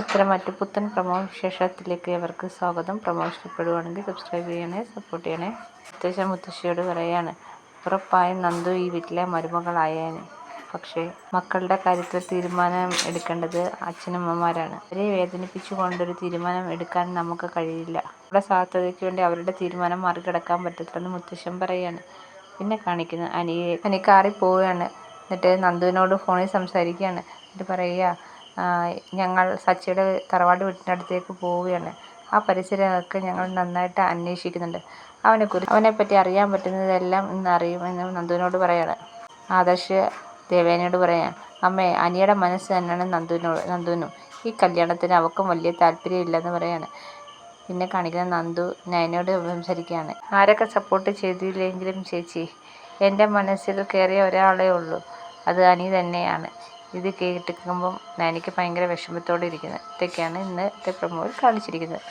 അത്തരം മറ്റു പുത്തൻ പ്രമോ വിശേഷത്തിലേക്ക് അവർക്ക് സ്വാഗതം. പ്രമോ ഇഷ്ടപ്പെടുവാണെങ്കിൽ സബ്സ്ക്രൈബ് ചെയ്യണേ സപ്പോർട്ട് ചെയ്യണേ. മുത്തശ്ശ മുത്തശ്ശിയോട് പറയാണ് ഉറപ്പായും നന്ദു ഈ വീട്ടിലെ മരുമകളായേനെ. പക്ഷേ മക്കളുടെ കാര്യത്തിൽ തീരുമാനം എടുക്കേണ്ടത് അച്ഛനമ്മമാരാണ്. അവരെ വേദനിപ്പിച്ചു കൊണ്ടൊരു തീരുമാനം എടുക്കാൻ നമുക്ക് കഴിയില്ല. നമ്മുടെ സാധ്യതയ്ക്ക് വേണ്ടി അവരുടെ തീരുമാനം മറികടക്കാൻ പറ്റത്തില്ലെന്ന് മുത്തശ്ശൻ പറയാണ്. പിന്നെ കാണിക്കുന്നത് അനിയെ. അനി പോവുകയാണ്. എന്നിട്ട് നന്ദുവിനോട് ഫോണിൽ സംസാരിക്കുകയാണ്. എന്നിട്ട് പറയുക ഞങ്ങൾ സച്ചിയുടെ തറവാട് വീട്ടിന്റെ അടുത്തേക്ക് പോവുകയാണ്. ആ പരിസരമൊക്കെ ഞങ്ങൾ നന്നായിട്ട് അന്വേഷിക്കുന്നുണ്ട്. അവനെക്കുറിച്ച് അവനെപ്പറ്റി അറിയാൻ പറ്റുന്നതെല്ലാം ഇന്ന് അറിയുമെന്ന് നന്ദുവിനോട് പറയാണ്. ആദർശ് ദേവേനയോട് പറയാം അമ്മേ അനിയുടെ മനസ്സ് തന്നെയാണ് നന്ദുവിനോട് നന്ദുവിനും. ഈ കല്യാണത്തിന് അവൾക്കും വലിയ താല്പര്യമില്ലെന്ന് പറയാണ്. പിന്നെ കാണിക്കുന്ന നന്ദു നയനയോട് സംസാരിക്കുകയാണ്. ആരൊക്കെ സപ്പോർട്ട് ചെയ്തില്ലെങ്കിലും ചേച്ചി എന്റെ മനസ്സിൽ കയറിയ ഒരാളേ ഉള്ളൂ. അത് അനി തന്നെയാണ്. ഇത് കേട്ടിരിക്കുമ്പം എനിക്ക് ഭയങ്കര വിഷമത്തോടെ ഇരിക്കുന്നത്. ഇതൊക്കെയാണ് ഇന്നത്തെ പ്രൊമോയിൽ കാണിച്ചിരിക്കുന്നത്.